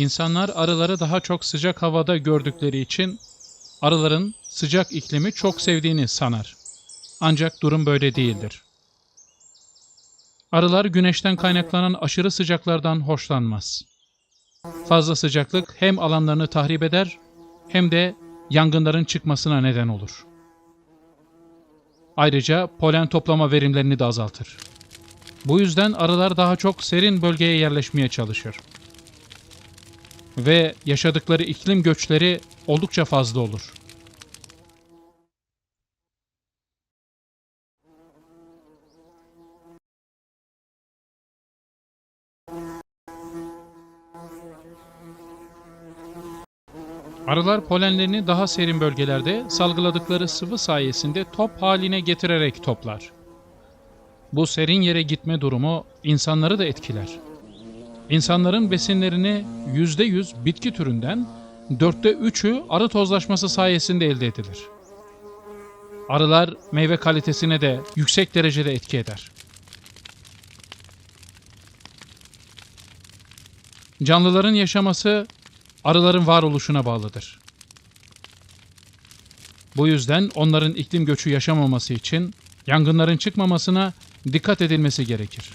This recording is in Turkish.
İnsanlar arıları daha çok sıcak havada gördükleri için arıların sıcak iklimi çok sevdiğini sanar. Ancak durum böyle değildir. Arılar güneşten kaynaklanan aşırı sıcaklardan hoşlanmaz. Fazla sıcaklık hem alanlarını tahrip eder hem de yangınların çıkmasına neden olur. Ayrıca polen toplama verimlerini de azaltır. Bu yüzden arılar daha çok serin bölgeye yerleşmeye çalışır. Ve yaşadıkları iklim göçleri oldukça fazla olur. Arılar polenlerini daha serin bölgelerde salgıladıkları sıvı sayesinde top haline getirerek toplar. Bu serin yere gitme durumu insanları da etkiler. İnsanların besinlerini %100 bitki türünden, dörtte üçü arı tozlaşması sayesinde elde edilir. Arılar meyve kalitesine de yüksek derecede etki eder. Canlıların yaşaması arıların varoluşuna bağlıdır. Bu yüzden onların iklim göçü yaşamaması için yangınların çıkmamasına dikkat edilmesi gerekir.